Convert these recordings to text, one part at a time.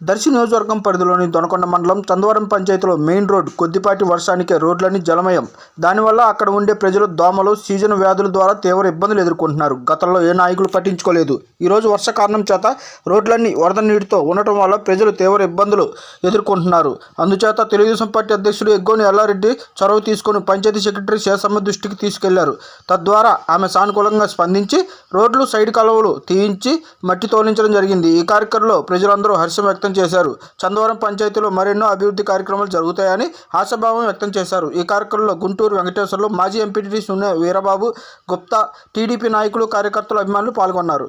దర్శి నియోజకవర్గం పరిధిలోని దొనకొండ మండలం చందవరం పంచాయతీలో మెయిన్ రోడ్ కొద్దిపాటి వర్షానికే రోడ్లన్నీ జలమయం. దానివల్ల అక్కడ ఉండే ప్రజలు దోమలు సీజన్ వ్యాధుల ద్వారా తీవ్ర ఇబ్బందులు ఎదుర్కొంటున్నారు. గతంలో ఏ నాయకులు పట్టించుకోలేదు. ఈరోజు వర్ష కారణం చేత రోడ్లన్నీ వరద నీటితో ఉండటం వల్ల ప్రజలు తీవ్ర ఇబ్బందులు ఎదుర్కొంటున్నారు. అందుచేత తెలుగుదేశం పార్టీ అధ్యక్షుడు ఎగ్గోని ఎల్లారెడ్డి చొరవ తీసుకొని పంచాయతీ సెక్రటరీ శేషమ్మ దృష్టికి తీసుకెళ్ళారు. తద్వారా ఆమె సానుకూలంగా స్పందించి రోడ్లు సైడ్ కలవలు తీయించి మట్టి తోలించడం జరిగింది. ఈ కార్యక్రమంలో ప్రజలందరూ హర్షం వ్యక్తం వ్యక్తం చేశారు. చందవరం పంచాయతీలో మరెన్నో అభివృద్ధి కార్యక్రమాలు జరుగుతాయని ఆశాభావం వ్యక్తం చేశారు. ఈ కార్యక్రమంలో గుంటూరు వెంకటేశ్వర్లు మాజీ ఎంపీటీ సునే వీరబాబు గుప్తా టీడీపీ నాయకులు కార్యకర్తలు అభిమానులు పాల్గొన్నారు.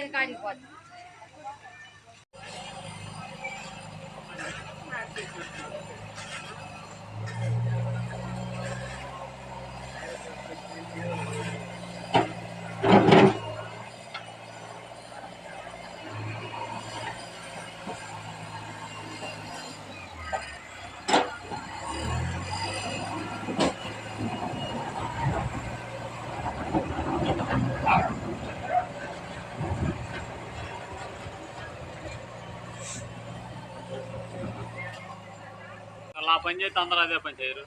yung kanikot. Thank you. అలా పని చేస్తే అందరూ అదే పని చేయరు.